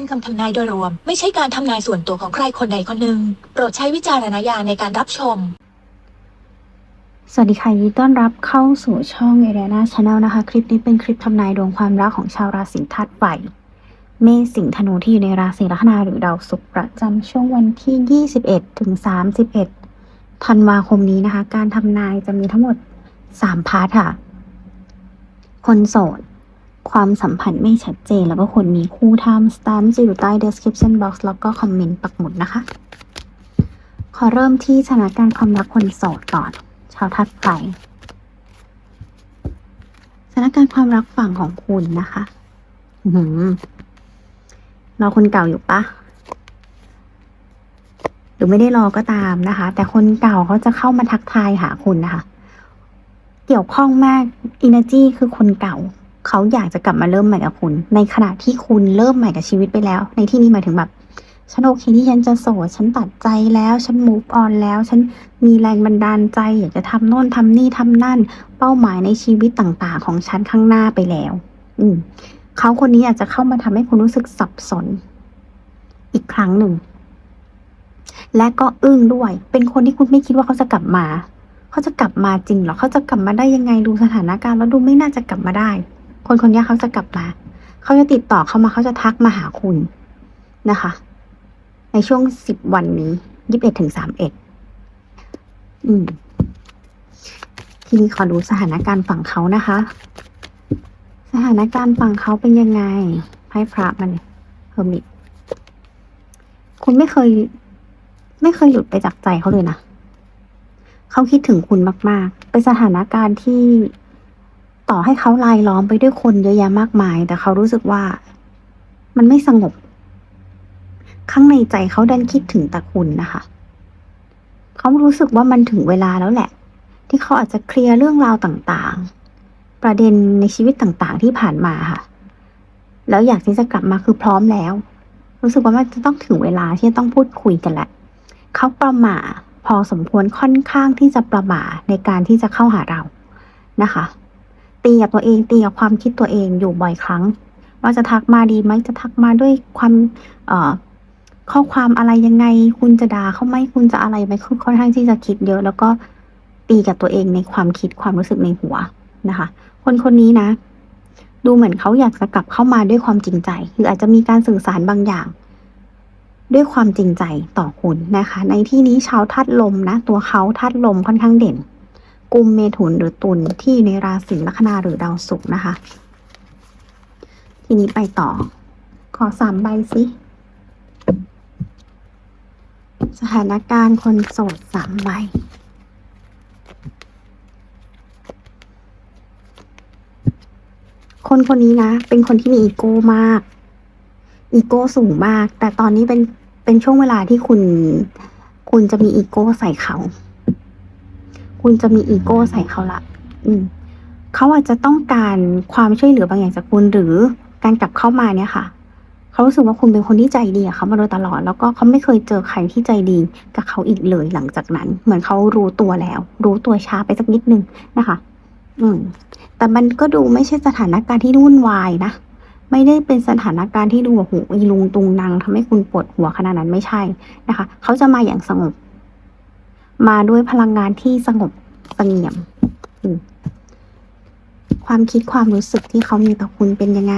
เป็นคำทำนายโดยรวม ไม่ใช่การทำนายส่วนตัวของใครคนใดคนหนึ่งโปรดใช้วิจารณญาณในการรับชม สวัสดีค่ะยินดีต้อนรับเข้าสู่ช่องเอเ a นาชาแนลนะคะ คลิปนี้เป็นคลิปทำนายดวงความรักของชาวราศีธาตุไฟเมษสิงห์ธนูที่อยู่ในราศีลัคนาหรือดาวศุกร์ประจำช่วงวันที่ 21 ถึง 31 ธันวาคมนี้นะคะ การทำนายจะมีทั้งหมด 3 พาร์ทค่ะ คนโสด ความสัมพันธ์ไม่ชัดเจน แล้วก็คนมีคู่ทำสแตมป์จะอยู่ใต้ description box แล้วก็คอมเมนต์ปักหมุดนะคะ ขอเริ่มที่สถานการณ์ความรักคนโสดก่อน ชาวทัดไฟสถานการณ์ความรักฝั่งของคุณนะคะหือรอคนเก่าอยู่ปะหรือไม่ได้รอก็ตามนะคะ แต่คนเก่าเขาจะเข้ามาทักทายหาคุณนะคะ เกี่ยวข้องมากอินเนอร์จีคือคนเก่า เขาอยากจะกลับมาเริ่มใหม่กับคุณ ในขณะที่คุณเริ่มใหม่กับชีวิตไปแล้ว ในที่นี้หมายถึงแบบฉันโอเคที่ฉันจะโสดฉันตัดใจแล้ว ฉัน move on แล้ว ฉันมีแรงบันดาลใจ อยากจะทำโน่นทำนี่ทำนั่น เป้าหมายในชีวิตต่างๆ ของฉันข้างหน้าไปแล้ว อืมเขาคนนี้อาจจะเข้ามาทำให้คุณรู้สึกสับสน อีกครั้งหนึ่ง และก็อึ้งด้วย เป็นคนที่คุณไม่คิดว่าเขาจะกลับมา เขาจะกลับมาจริงหรอเขาจะกลับมาได้ยังไงดูสถานการณ์แล้วดูไม่น่าจะกลับมาได้ คนคนนี้เขาจะกลับมาเขาจะติดต่อเข้ามาเขาจะทักมาหาคุณนะคะ ในช่วงสิบวันนี้ยี่สิบเอ็ดถึงสามเอ็ดอืม ทีนี้ขอดูสถานการณ์ฝั่งเขานะคะ สถานการณ์ฝั่งเขาเป็นยังไงไพ่พระมันเฮอร์มิตคุณไม่เคย ไม่เคยหลุดไปจากใจเขาเลยนะเขาคิดถึงคุณมาก ๆ เป็นสถานการณ์ที่ ต่อให้เขาลายล้อมไปด้วยคนเยอะแยะมากมาย แต่เขารู้สึกว่ามันไม่สงบ ข้างในใจเขาดันคิดถึงต่คุณนะคะ เขารู้สึกว่ามันถึงเวลาแล้วแหละ ที่เขาอาจจะเคลียร์เรื่องราวต่างๆ ประเด็นในชีวิตต่างๆ ที่ผ่านมาค่ะ แล้วอยากที่จะกลับมาคือพร้อมแล้ว รู้สึกว่ามันจะต้องถึงเวลาที่จะต้องพูดคุยกันแหละ เขาประหม่าพอสมควรค่อนข้างที่จะประหม่าในการที่จะเข้าหาเรานะคะ ตีกับตัวเองตีกับความคิดตัวเองอยู่บ่อยครั้ง ว่าจะทักมาดีไหมจะทักมาด้วยความเอ่อข้อความอะไรยังไง คุณจะด่าเขาไหมคุณจะอะไรไหมคือค่อนข้างที่จะคิดเยอะ แล้วก็ตีกับตัวเองในความคิดความรู้สึกในหัวนะคะ คนคนนี้นะ ดูเหมือนเขาอยากจะกลับเข้ามาด้วยความจริงใจ หรืออาจจะมีการสื่อสารบางอย่าง ด้วยความจริงใจต่อคุณนะคะ ในที่นี้ชาวธาตุลมนะ ตัวเขาธาตุลมค่อนข้างเด่น กุมเมถุนหรือตุลที่อยู่ในราศีลัคนาหรือดาวศุกร์นะคะ ทีนี้ไปต่อ ขอสามใบสิสถานการณ์คนโสดสามใบคนคนนี้นะ เป็นคนที่มีอีโก้มาก อีโก้สูงมาก แต่ตอนนี้เป็นเป็นช่วงเวลาที่คุณ คุณจะมีอีโก้ใส่เขา คุณจะมีอีโก้ใส่เขาละอืมเขาอาจจะต้องการความช่วยเหลือบางอย่างจากคุณหรือการกลับเข้ามาเนี่ยค่ะ เขารู้สึกว่าคุณเป็นคนที่ใจดีกับเขามาโดยตลอด แล้วก็เขาไม่เคยเจอใครที่ใจดีกับเขาอีกเลยหลังจากนั้น เหมือนเขารู้ตัวแล้ว รู้ตัวช้าไปสักนิดนึงนะคะ อืม แต่มันก็ดูไม่ใช่สถานการณ์ที่วุ่นวายนะไม่ได้เป็นสถานการณ์ที่ดูโอ้โหอีลุงตุงนางทำให้คุณปวดหัวขนาดนั้นไม่ใช่นะคะ เขาจะมาอย่างสงบ มาด้วยพลังงานที่สงบเสงี่ยมอืมความคิดความรู้สึกที่เขามีต่อคุณเป็นยังไง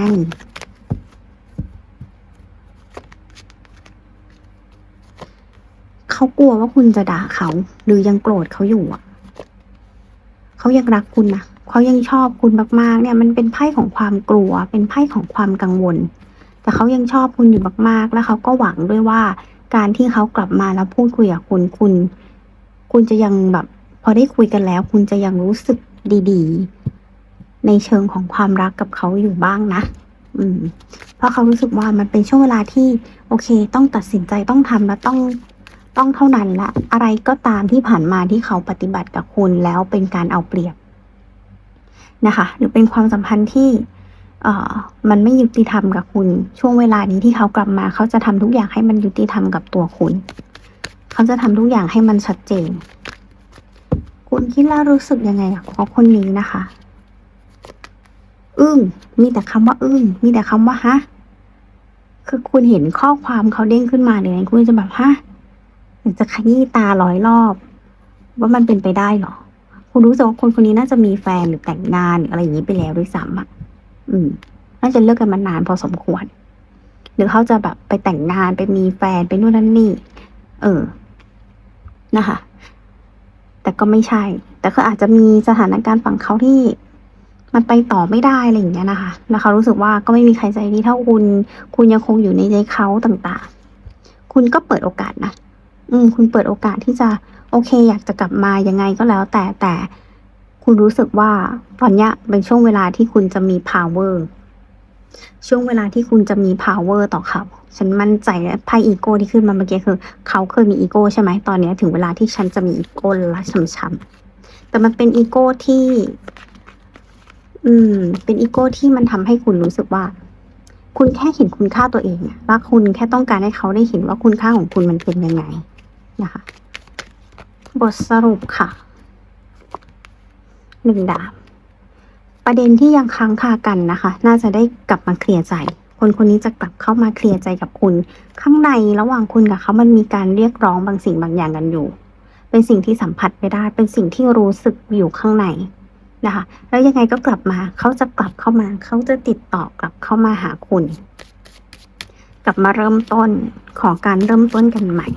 เขากลัวว่าคุณจะด่าเขา หรือยังโกรธเขาอยู่อะเขายังรักคุณนะเขายังชอบคุณมากๆ เนี่ย มันเป็นไพ่ของความกลัว เป็นไพ่ของความกังวล แต่เขายังชอบคุณอยู่มากๆ แล้วเขาก็หวังด้วยว่า การที่เขากลับมาแล้วพูดคุยกับคุณคุณ คุณจะยังแบบ พอได้คุยกันแล้ว คุณจะยังรู้สึกดีๆ ในเชิงของความรักกับเขาอยู่บ้างนะ อืม เพราะเขารู้สึกว่ามันเป็นช่วงเวลาที่ โอเค ต้องตัดสินใจต้องทำและต้องต้องเท่านั้นละ อะไรก็ตามที่ผ่านมาที่เขาปฏิบัติกับคุณแล้วเป็นการเอาเปรียบนะคะ หรือเป็นความสัมพันธ์ที่เอ่อมันไม่ยุติธรรมกับคุณ ช่วงเวลานี้ที่เขากลับมา เขาจะทำทุกอย่างให้มันยุติธรรมกับตัวคุณ เขาจะทำทุกอย่างให้มันชัดเจน คุณคิดแล้วรู้สึกยังไงกับเขาคนนี้นะคะ อึ้งมีแต่คำว่า อึ้งมีแต่คำว่าฮะคือคุณเห็นข้อความเขาเด้งขึ้นมาเลยนะคุณจะแบบฮะอยากจะขยี้ตาร้อยรอบ ว่ามันเป็นไปได้เหรอ คุณรู้สึกว่าคนคนนี้น่าจะมีแฟนหรือแต่งงานหรืออะไรอย่างนี้ไปแล้วด้วยซ้ำอะ อืม น่าจะเลิกกันมานานพอสมควร หรือเขาจะแบบไปแต่งงานไปมีแฟนไปนู่นนั่นนี่ เออ นะคะ แต่ก็ไม่ใช่ แต่ก็อาจจะมีสถานการณ์ฝั่งเขาที่มันไปต่อไม่ได้อะไรอย่างเงี้ยนะคะ แล้วเขารู้สึกว่าก็ไม่มีใครใจดีเท่าคุณ คุณยังคงอยู่ในใจเขาต่างๆ คุณก็เปิดโอกาสนะ อืม คุณเปิดโอกาสที่จะ โอเค อยากจะกลับมายังไงก็แล้ว แต่แต่คุณรู้สึกว่าตอนเนี้ยเป็นช่วงเวลาที่คุณจะมี power ช่วงเวลาที่คุณจะมี power ต่อเขา ฉันมั่นใจและไพ่อีโก้ที่ขึ้นมาเมื่อกี้คือ เขาเคยมีอีโก้ใช่ไหมตอนนี้ถึงเวลาที่ฉันจะมีอีโก้ละช้ำๆแต่มันเป็นอีโก้ที่ อืม เป็นอีโก้ที่มันทำให้คุณรู้สึกว่า คุณแค่เห็นคุณค่าตัวเองอะแล้วคุณแค่ต้องการให้เขาได้เห็นว่าคุณค่าของคุณมันเป็นยังไงนะคะ บทสรุปค่ะหนึ่งดาบ ประเด็นที่ยังค้างคากันนะคะ น่าจะได้กลับมาเคลียร์ใจ คนคนนี้จะกลับเข้ามาเคลียร์ใจกับคุณ ข้างในระหว่างคุณกับเขามันมีการเรียกร้องบางสิ่งบางอย่างกันอยู่ เป็นสิ่งที่สัมผัสไม่ได้ เป็นสิ่งที่รู้สึกอยู่ข้างในนะคะ แล้วยังไงก็กลับมา เขาจะกลับเข้ามา เขาจะติดต่อกลับเข้ามาหาคุณ กลับมาเริ่มต้นขอการเริ่มต้นกันใหม่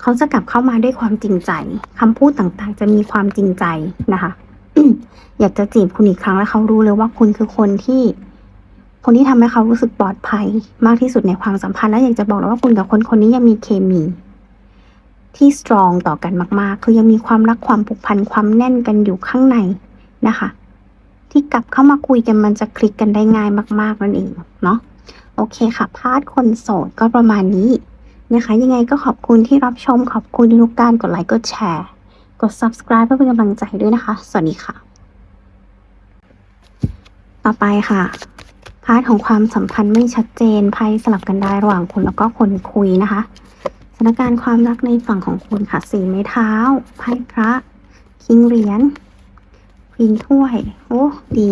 เขาจะกลับเข้ามาด้วยความจริงใจคำพูดต่างๆ จะมีความจริงใจนะคะ อยากจะจีบคุณอีกครั้งแล้วเขารู้เลยว่าคุณคือคนที่ คนที่ทำให้เขารู้สึกปลอดภัย มากที่สุดในความสัมพันธ์และอยากจะบอกเลยว่าคุณกับคนคนนี้ยังมีเคมี ที่สตรองต่อกันมากๆ คือยังมีความรักความผูกพันความแน่นกันอยู่ข้างในนะคะ ที่กลับเข้ามาคุยกันมันจะคลิกกันได้ง่ายมากๆนั่นเองเนาะโอเคค่ะพาร์ทคนโสดก็ประมาณนี้นะคะ ยังไงก็ขอบคุณที่รับชมขอบคุณทุกการกดไลค์กดแชร์ กด subscribe เพื่อเป็นกำลังใจด้วยนะคะ สวัสดีค่ะ ต่อไปค่ะ พาร์ทของความสัมพันธ์ไม่ชัดเจนไพ่สลับกันได้ระหว่างคุณแล้วก็คนคุยนะคะสถานการณ์ความรักในฝั่งของคุณค่ะสีไม้เท้าไพ่พระคิงเหรียญควีนถ้วย โอ้ดี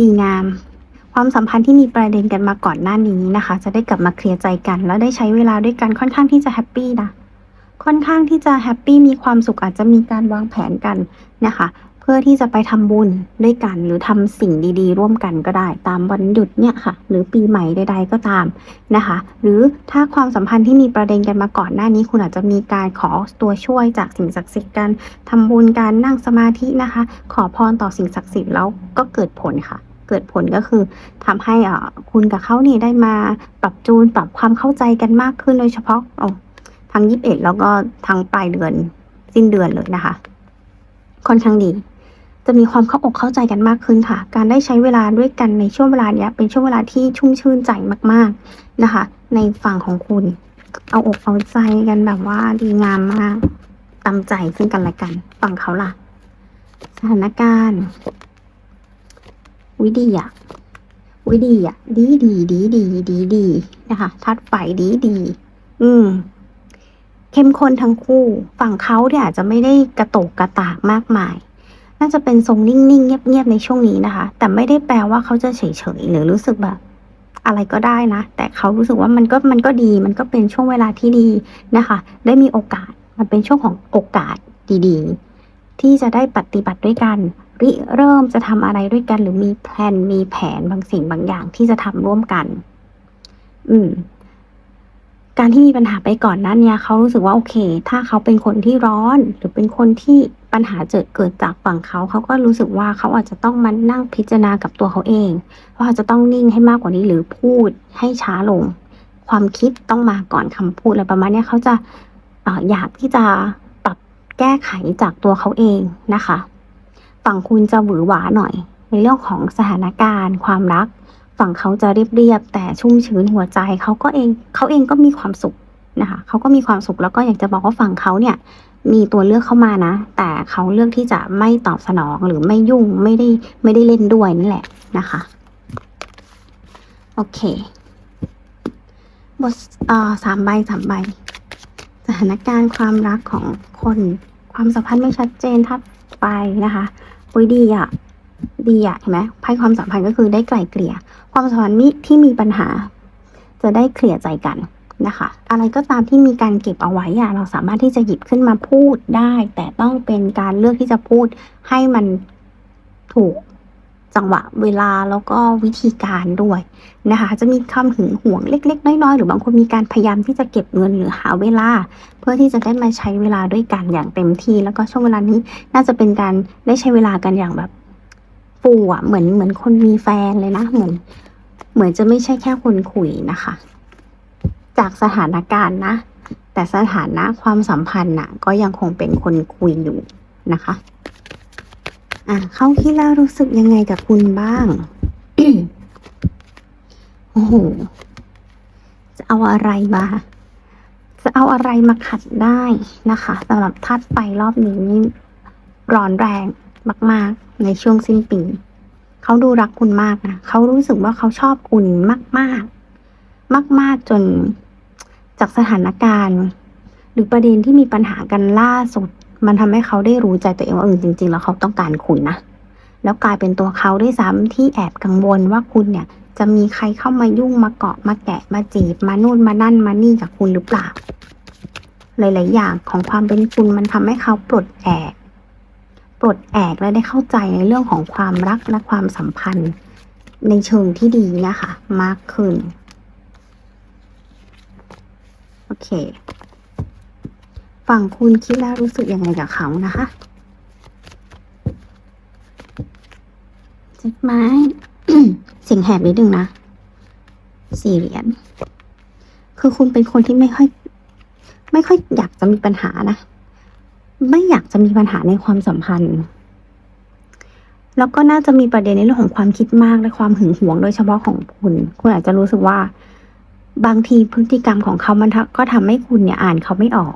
ดีงามความสัมพันธ์ที่มีประเด็นกันมาก่อนหน้านี้นะคะ จะได้กลับมาเคลียร์ใจกัน แล้วได้ใช้เวลาด้วยกันค่อนข้างที่จะแฮปปี้นะ ค่อนข้างที่จะแฮปปี้มีความสุขอาจจะมีการวางแผนกันนะคะ เพื่อที่จะไปทำบุญด้วยกันหรือทำสิ่งดีๆ ร่วมกันก็ได้ ตามวันหยุดเนี่ยค่ะ หรือปีใหม่ใด ๆ ก็ตามนะคะ หรือถ้าความสัมพันธ์ที่มีประเด็นกันมาก่อนหน้านี้ คุณอาจจะมีการขอตัวช่วยจากสิ่งศักดิ์สิทธิ์กันทำบุญการนั่งสมาธินะคะ ขอพรต่อสิ่งศักดิ์สิทธิ์แล้วก็เกิดผลค่ะเกิดผลก็คือทำให้อ่าคุณกับเขานี่ได้มาปรับจูนปรับความเข้าใจกันมากขึ้นโดยเฉพาะอ๋อ ทั้งยี่สิบเอ็ดแล้วก็ทั้งปลายเดือนสิ้นเดือนเลยนะคะ ค่อนข้างดี จะมีความเข้าอกเข้าใจกันมากขึ้นค่ะ การได้ใช้เวลาด้วยกันในช่วงเวลาเนี้ยเป็นช่วงเวลาที่ชุ่มชื่นใจมาก ๆนะคะ ในฝั่งของคุณ เอาอกเอาใจกันแบบว่าดีงามมากตามใจซึ่งกันและกัน ฝั่งเขาล่ะ สถานการณ์วิดีอะวิดีอะดีดีดีดีดีดีนะคะทัดไฟดีดี อืม เข้มข้นทั้งคู่ ฝั่งเขาเนี่ยอาจจะไม่ได้กระโตกกระตากมากมาย น่าจะเป็นทรงนิ่งๆ เงียบๆ ในช่วงนี้นะคะ แต่ไม่ได้แปลว่าเขาจะเฉยๆ หรือรู้สึกแบบ อะไรก็ได้นะ แต่เขารู้สึกว่ามันก็มันก็ดี มันก็เป็นช่วงเวลาที่ดีนะคะ ได้มีโอกาส มันเป็นช่วงของโอกาสดีๆ ที่จะได้ปฏิบัติด้วยกัน ริเริ่มจะทำอะไรด้วยกัน หรือมีแพลน มีแผนบางสิ่งบางอย่างที่จะทำร่วมกัน อืม การที่มีปัญหาไปก่อนนั้นเนี่ยเขารู้สึกว่าโอเค ถ้าเขาเป็นคนที่ร้อน หรือเป็นคนที่ปัญหาเกิดเกิดจากฝั่งเขาเขาก็รู้สึกว่าเขาอาจจะต้องมานั่งพิจารณากับตัวเขาเองว่าจะต้องนิ่งให้มากกว่านี้หรือพูดให้ช้าลง ความคิดต้องมาก่อนคำพูดอะไรประมาณนี้เขาจะอยากที่จะปรับแก้ไขจากตัวเขาเองนะคะ ฝั่งคุณจะหวือหวาหน่อย ในเรื่องของสถานการณ์ ความรัก ฝั่งเขาจะเรียบๆแต่ชุ่มชื้นหัวใจเขาก็เองเขาเองก็มีความสุขนะคะเขาก็มีความสุขแล้วก็อยากจะบอกว่าฝั่งเขาเนี่ยมีตัวเลือกเข้ามานะ แต่เขาเลือกที่จะไม่ตอบสนองหรือไม่ยุ่งไม่ได้ไม่ได้เล่นด้วยนั่นแหละนะคะโอเคบทอสามใบสามใบ สถานการณ์ความรักของคน ความสัมพันธ์ไม่ชัดเจนทับไปนะคะอุ้ยดีอะดีอะเห็นไหมไพ่ความสัมพันธ์ก็คือได้ไกล่เกลี่ย ความสัมพันธ์นี้ที่มีปัญหา จะได้เคลียร์ใจกันนะคะ อะไรก็ตามที่มีการเก็บเอาไว้อะเราสามารถที่จะหยิบขึ้นมาพูดได้ แต่ต้องเป็นการเลือกที่จะพูดให้มันถูกจังหวะเวลาแล้วก็วิธีการด้วยนะคะ จะมีคำหึงหวงเล็ก ๆ น้อยๆ หรือบางคนมีการพยายามที่จะเก็บเงินหรือหาเวลา เพื่อที่จะได้มาใช้เวลาด้วยกันอย่างเต็มที่ แล้วก็ช่วงเวลานี้น่าจะเป็นการได้ใช้เวลากันอย่างแบบฟูอะเหมือนเหมือนคนมีแฟนเลยนะเหมือน เหมือนจะไม่ใช่แค่คนคุยนะคะ จากสถานการณ์นะ แต่สถานะความสัมพันธ์น่ะก็ยังคงเป็นคนคุยอยู่นะคะ อะเขาคิดแล้วรู้สึกยังไงกับคุณบ้างโอ้โหจะเอาอะไรมาจะเอาอะไรมาขัดได้นะคะสำหรับธาตุไฟรอบนี้นี่ร้อนแรงมาก ๆ ในช่วงสิ้นปี เขาดูรักคุณมากนะเขารู้สึกว่าเขาชอบคุณมากๆมากๆจนจากสถานการณ์ หรือประเด็นที่มีปัญหากันล่าสุด มันทำให้เขาได้รู้ใจตัวเองว่าเออจริง ๆ แล้วเขาต้องการคุณนะแล้วกลายเป็นตัวเขาด้วยซ้ำที่แอบกังวลว่าคุณเนี่ย จะมีใครเข้ามายุ่งมาเกาะมาแกะมาจีบมานู่นมานั่นมานี่กับคุณหรือเปล่า หลาย ๆ อย่างของความเป็นคุณมันทำให้เขาปลดแอก ปลดแอกและได้เข้าใจในเรื่องของความรักและความสัมพันธ์ ในเชิงที่ดีนะคะ มากขึ้น โอเค ฝั่งคุณคิดแล้วรู้สึกยังไงกับเขานะคะเจ็ดไม้เสียงแหบนิดนึงนะสี่เหรียญคือคุณเป็นคนที่ไม่ค่อย ไม่ค่อยอยากจะมีปัญหานะ ไม่อยากจะมีปัญหาในความสัมพันธ์ แล้วก็น่าจะมีประเด็นในเรื่องของความคิดมากและความหึงหวงโดยเฉพาะของคุณ คุณอาจจะรู้สึกว่า บางทีพฤติกรรมของเขามันก็ทำให้คุณเนี่ยอ่านเขาไม่ออก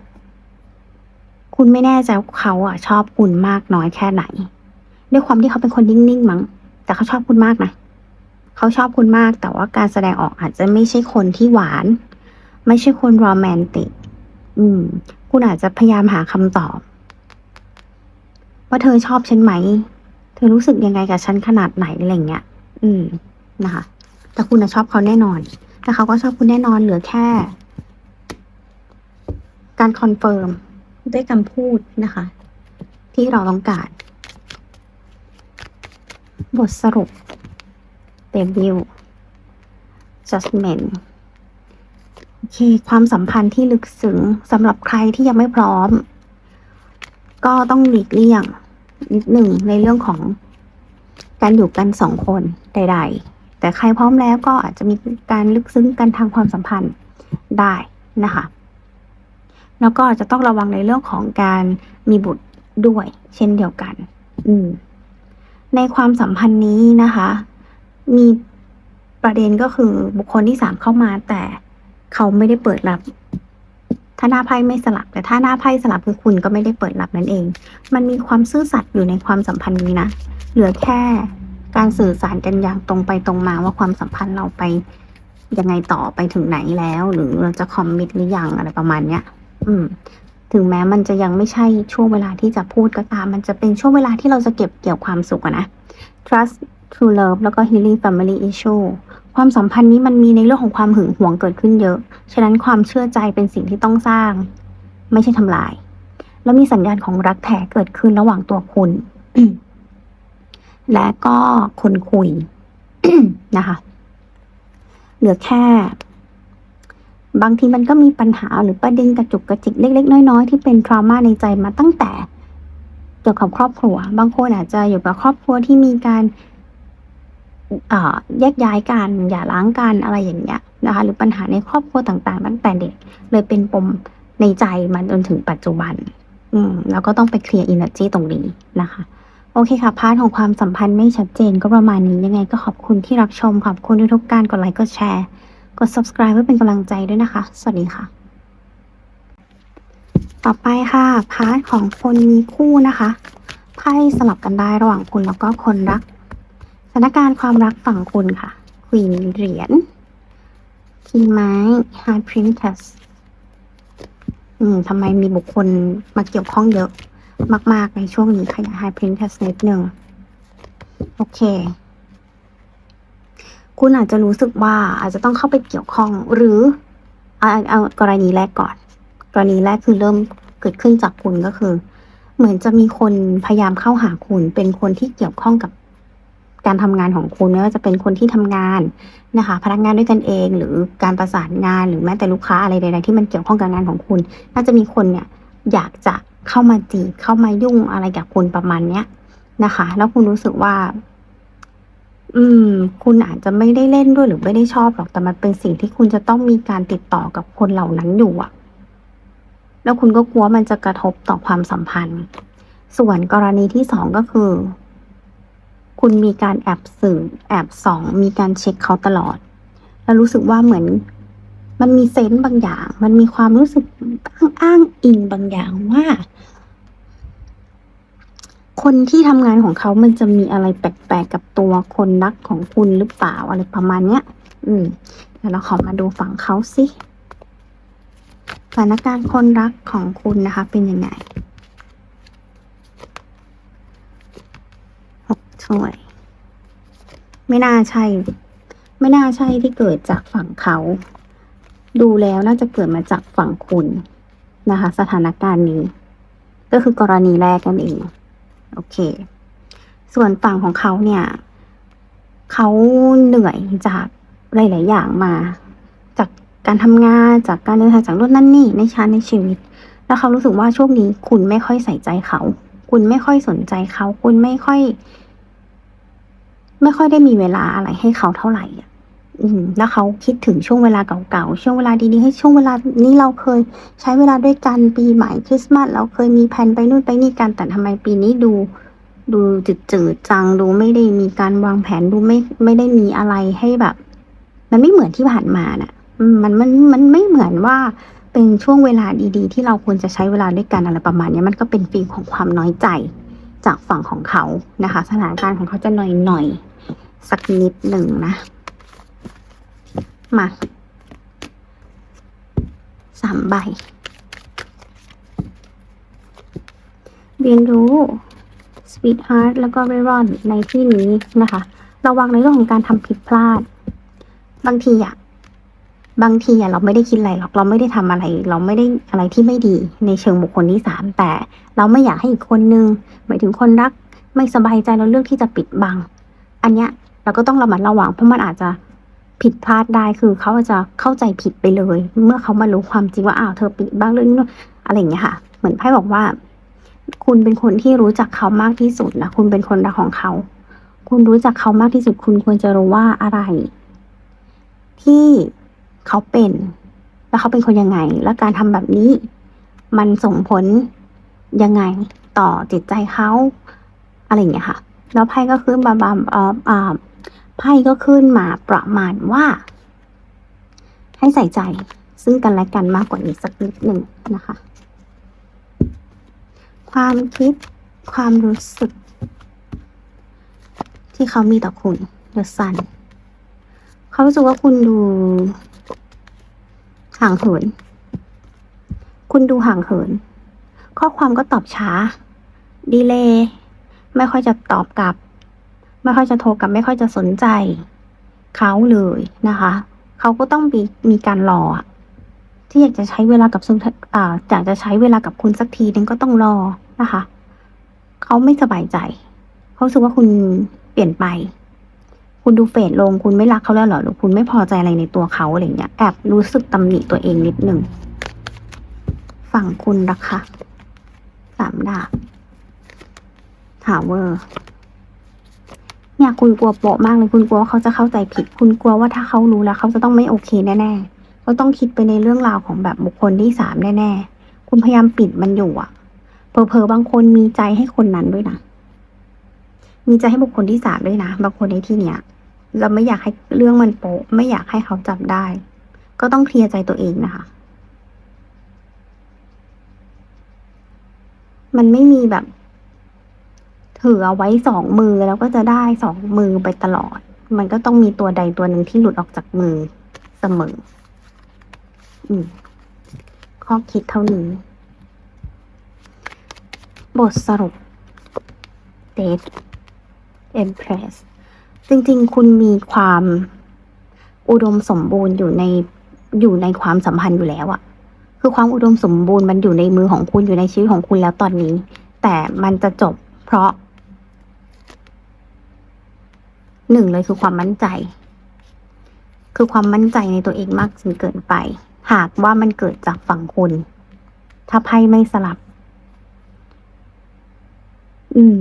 คุณไม่แน่ใจว่าเขาอะชอบคุณมากน้อยแค่ไหน ด้วยความที่เขาเป็นคนนิ่งๆมั้ง แต่เขาชอบคุณมากนะ เขาชอบคุณมาก แต่ว่าการแสดงออกอาจจะไม่ใช่คนที่หวาน ไม่ใช่คนโรแมนติก อืม คุณอาจจะพยายามหาคำตอบ ว่าเธอชอบฉันไหม เธอรู้สึกยังไงกับฉันขนาดไหนอะไรเงี้ย อืมนะคะ แต่คุณนะชอบเขาแน่นอน แต่เขาก็ชอบคุณแน่นอนเหลือแค่ การคอนเฟิร์มด้วยคำพูดนะคะ ที่เราต้องการ บทสรุปเดบิว judgment โอเค ความสัมพันธ์ที่ลึกซึ้งสำหรับใครที่ยังไม่พร้อม ก็ต้องหลีกเลี่ยงนิดหนึ่งในเรื่องของการอยู่กันสองคนใด ๆ แต่ใครพร้อมแล้วก็อาจจะมีการลึกซึ้งกันทางความสัมพันธ์ได้นะคะ แล้วก็จะต้องระวังในเรื่องของการมีบุตรด้วย เช่นเดียวกัน อืม ในความสัมพันธ์นี้นะคะ มีประเด็นก็คือบุคคลที่สามเข้ามาแต่เขาไม่ได้เปิดรับ ถ้าหน้าไพ่ไม่สลับ แต่ถ้าหน้าไพ่สลับคือคุณก็ไม่ได้เปิดรับนั่นเอง มันมีความซื่อสัตย์อยู่ในความสัมพันธ์นี้นะ เหลือแค่การสื่อสารกันอย่างตรงไปตรงมาว่าความสัมพันธ์เราไปยังไงต่อไปถึงไหนแล้ว หรือเราจะคอมมิตหรือยังอะไรประมาณเนี้ย อืม ถึงแม้มันจะยังไม่ใช่ช่วงเวลาที่จะพูดก็ตาม มันจะเป็นช่วงเวลาที่เราจะเก็บเกี่ยวความสุขนะ trust true love แล้วก็ healing family issue ความสัมพันธ์นี้มันมีในเรื่องของความหึงหวงเกิดขึ้นเยอะ ฉะนั้นความเชื่อใจเป็นสิ่งที่ต้องสร้าง ไม่ใช่ทำลาย แล้วมีสัญญาณของรักแท้เกิดขึ้นระหว่างตัวคุณ และก็คนคุยนะคะ เหลือแค่ บางทีมันก็มีปัญหาหรือประเด็นกระจุกกระจิกเล็ก ๆ น้อย ๆ ที่เป็นทรามาในใจมาตั้งแต่เกี่ยวกับครอบครัว บางคนอาจจะอยู่กับครอบครัวที่มีการ แยกย้ายกันอย่าล้างกันอะไรอย่างเงี้ยนะคะหรือปัญหาในครอบครัวต่างๆ ตั้งแต่เด็กเลยเป็นปมในใจมันจนถึงปัจจุบัน อืมแล้วก็ต้องไปเคลียร์อินเนอร์จีตรงนี้นะคะ โอเคค่ะ พาร์ทของความสัมพันธ์ไม่ชัดเจนก็ประมาณนี้ยังไงก็ขอบคุณที่รับชม ขอบคุณทุกๆการกดไลค์กดแชร์กด subscribe เพื่อเป็นกำลังใจด้วยนะคะ สวัสดีค่ะ ต่อไปค่ะ พาร์ทของคนมีคู่นะคะไพ่สลับกันได้ระหว่างคุณแล้วก็คนรัก สถานการณ์ความรักฝั่งคุณค่ะควีนเหรียญคีไม้ High Princess อืมทำไมมีบุคคลมาเกี่ยวข้องเยอะ มาก ๆ ในช่วงนี้ขยาย High Princess นิดหนึ่งโอเค คุณอาจจะรู้สึกว่าอาจจะต้องเข้าไปเกี่ยวข้องหรือเอาเอากรณีแรกก่อน กรณีแรกคือเริ่มเกิดขึ้นจากคุณก็คือ เหมือนจะมีคนพยายามเข้าหาคุณเป็นคนที่เกี่ยวข้องกับ การทำงานของคุณไม่ว่าจะเป็นคนที่ทำงานนะคะ พนักงานด้วยกันเอง หรือการประสานงานหรือแม้แต่ลูกค้าอะไรใดๆที่มันเกี่ยวข้องกับงานของคุณ น่าจะมีคนเนี่ยอยากจะเข้ามาจีบเข้ามายุ่งอะไรกับคุณประมาณเนี้ยนะคะ แล้วคุณรู้สึกว่า อืม คุณอาจจะไม่ได้เล่นด้วยหรือไม่ได้ชอบหรอกแต่มันเป็นสิ่งที่คุณจะต้องมีการติดต่อกับคนเหล่านั้นอยู่อะแล้วคุณก็กลัวมันจะกระทบต่อความสัมพันธ์ ส่วนกรณีที่สองก็คือ คุณมีการแอบสืบแอบส่อง มีการเช็คเขาตลอด แล้วรู้สึกว่าเหมือน มันมีเซนส์บางอย่าง มันมีความรู้สึกอ้างอ้างอิงบางอย่างว่า คนที่ทำงานของเขามันจะมีอะไรแปลกๆกับตัวคนรักของคุณหรือเปล่าอะไรประมาณเนี้ย อืมเดี๋ยวเราขอมาดูฝั่งเขาสิสถานการณ์คนรักของคุณนะคะ เป็นยังไง หกถ้วย ไม่น่าใช่ ไม่น่าใช่ที่เกิดจากฝั่งเขา ดูแล้วน่าจะเกิดมาจากฝั่งคุณนะคะ สถานการณ์นี้ ก็คือกรณีแรกนั่นเอง โอเค ส่วนฝั่งของเขาเนี่ย เขาเหนื่อยจากหลาย ๆ อย่างมา จากการทำงานจากการเดินทางจากรถนั่นนี่ในชั้นในชีวิต แล้วเขารู้สึกว่าช่วงนี้คุณไม่ค่อยใส่ใจเขา คุณไม่ค่อยสนใจเขา คุณไม่ค่อย ไม่ค่อยได้มีเวลาอะไรให้เขาเท่าไหร่อะอืมแล้วเขาคิดถึงช่วงเวลาเก่าๆ ช่วงเวลาดีๆให้ช่วงเวลานี้เราเคยใช้เวลาด้วยกันปีใหม่คริสต์มาสเราเคยมีแผนไปนู่นไปนี่กันแต่ทำไมปีนี้ดู ดูจืดๆจังดูไม่ได้มีการวางแผนดูไม่ไม่ได้มีอะไรให้แบบ มันไม่เหมือนที่ผ่านมาน่ะมันมันมันไม่เหมือนว่าเป็นช่วงเวลาดีๆ ที่เราควรจะใช้เวลาด้วยกันอะไรประมาณนี้มันก็เป็นฟีลของความน้อยใจจากฝั่งของเขานะคะ สถานการณ์ของเขาจะหน่อยๆ สักนิดหนึ่งนะ มาสามใบ เรียนรู้ Sweetheart แล้วก็ Veron ในที่นี้นะคะ ระวังในเรื่องของการทำผิดพลาด บางทีอะบางทีอะเราไม่ได้คิดอะไรหรอกเราไม่ได้ทำอะไร เราไม่ได้อะไรที่ไม่ดีในเชิงบุคคลที่สามแต่ เราไม่อยากให้อีกคนนึงหมายถึงคนรักไม่สบายใจเราเลือกที่จะปิดบัง อันเนี้ย เราก็ต้องระมัดระวังเพราะมันอาจจะผิดพลาดได้คือเขาจะเข้าใจผิดไปเลย เมื่อเขามารู้ความจริงว่าอ้าวเธอปิดบ้างเรื่องนี้อะไรอย่างเงี้ยค่ะ เหมือนไพ่บอกว่า คุณเป็นคนที่รู้จักเขามากที่สุดนะคุณเป็นคนรักของเขา คุณรู้จักเขามากที่สุด คุณควรจะรู้ว่าอะไร ที่เขาเป็น แล้วเขาเป็นคนยังไง และการทำแบบนี้ มันส่งผลยังไงต่อจิตใจเขาอะไรอย่างเงี้ยค่ะ แล้วไพ่ก็ขึ้นบาบาเอ่อ ไพ่ก็ขึ้นมาประมาณว่า ให้ใส่ใจซึ่งกันและกันมากกว่านี้สักนิดหนึ่งนะคะ ความคิดความรู้สึก ที่เขามีต่อคุณ The Sun เขารู้สึกว่าคุณดูห่างเหิน คุณดูห่างเหิน ข้อความก็ตอบช้า ดีเลย์ไม่ค่อยจะตอบกลับ ไม่ค่อยจะโทรกลับไม่ค่อยจะสนใจเขาเลยนะคะ เขาก็ต้องมีมีการรอที่อยากจะใช้เวลากับซึ่งอ่าอยากจะใช้เวลากับคุณสักทีนึงก็ต้องรอนะคะ เขาไม่สบายใจ เขาสึกว่าคุณเปลี่ยนไป คุณดูเฟดลงคุณไม่รักเขาแล้วหรอหรือคุณไม่พอใจอะไรในตัวเขาอะไรเงี้ยแอบรู้สึกตำหนิตัวเองนิดหนึ่งฝั่งคุณนะคะสามดาบถาวเวอร์ เนี่ยคุณกลัวโปะมากเลยคุณกลัวว่าเขาจะเข้าใจผิด คุณกลัวว่าถ้าเขารู้แล้วเขาจะต้องไม่โอเคแน่ๆเขาต้องคิดไปในเรื่องราวของแบบบุคคลที่สามแน่ๆคุณพยายามปิดมันอยู่อะเผลอๆบางคนมีใจให้คนนั้นด้วยนะมีใจให้บุคคลที่สามด้วยนะบางคนในที่เนี้ยเราไม่อยากให้เรื่องมันโปะไม่อยากให้เขาจับได้ ก็ต้องเคลียร์ใจตัวเองนะคะ มันไม่มีแบบ ถือเอาไว้สองมือแล้วก็จะได้สองมือไปตลอด มันก็ต้องมีตัวใดตัวหนึ่งที่หลุดออกจากมือเสมอ อืม ข้อคิดเท่านี้ บทสรุป Date Empress จริงๆ คุณมีความอุดมสมบูรณ์อยู่ในอยู่ในความสัมพันธ์อยู่แล้วอะคือความอุดมสมบูรณ์มันอยู่ในมือของคุณอยู่ในชีวิตของคุณแล้วตอนนี้ แต่มันจะจบเพราะ หนึ่งเลยคือความมั่นใจ คือความมั่นใจในตัวเองมากจนเกินไป หากว่ามันเกิดจากฝั่งคุณ ถ้าไพ่ไม่สลับ อืม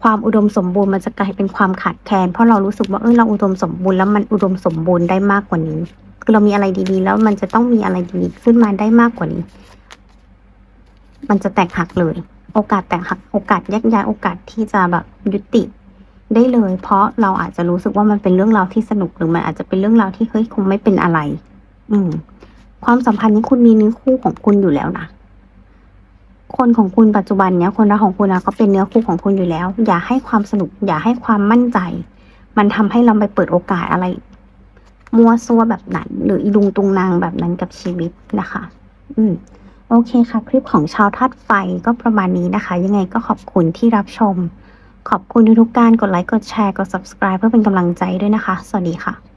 ความอุดมสมบูรณ์มันจะกลายเป็นความขาดแคลนเพราะเรารู้สึกว่าเออเราอุดมสมบูรณ์แล้วมันอุดมสมบูรณ์ได้มากกว่านี้ คือเรามีอะไรดีๆ แล้วมันจะต้องมีอะไรดีๆขึ้นมาได้มากกว่านี้ มันจะแตกหักเลย โอกาสแตกหัก โอกาสแยกย้ายโอกาสที่จะแบบยุติ ได้เลย เพราะเราอาจจะรู้สึกว่ามันเป็นเรื่องราวที่สนุกหรือมันอาจจะเป็นเรื่องราวที่เฮ้ยคงไม่เป็นอะไร อืม ความสัมพันธ์นี้คุณมีเนื้อคู่ของคุณอยู่แล้วนะคนของคุณปัจจุบันเนี้ยคนรักของคุณนะเขาเป็นเนื้อคู่ของคุณอยู่แล้ว อย่าให้ความสนุก อย่าให้ความมั่นใจ มันทำให้เราไปเปิดโอกาสอะไร มัวซัวแบบนั้น หรืออีลุงตุงนางแบบนั้นกับชีวิตนะคะ อืม โอเคค่ะ คลิปของชาวธาตุไฟก็ประมาณนี้นะคะ ยังไงก็ขอบคุณที่รับชม ขอบคุณทุกๆการกดไลค์กดแชร์กด subscribe เพื่อเป็นกำลังใจด้วยนะคะ สวัสดีค่ะ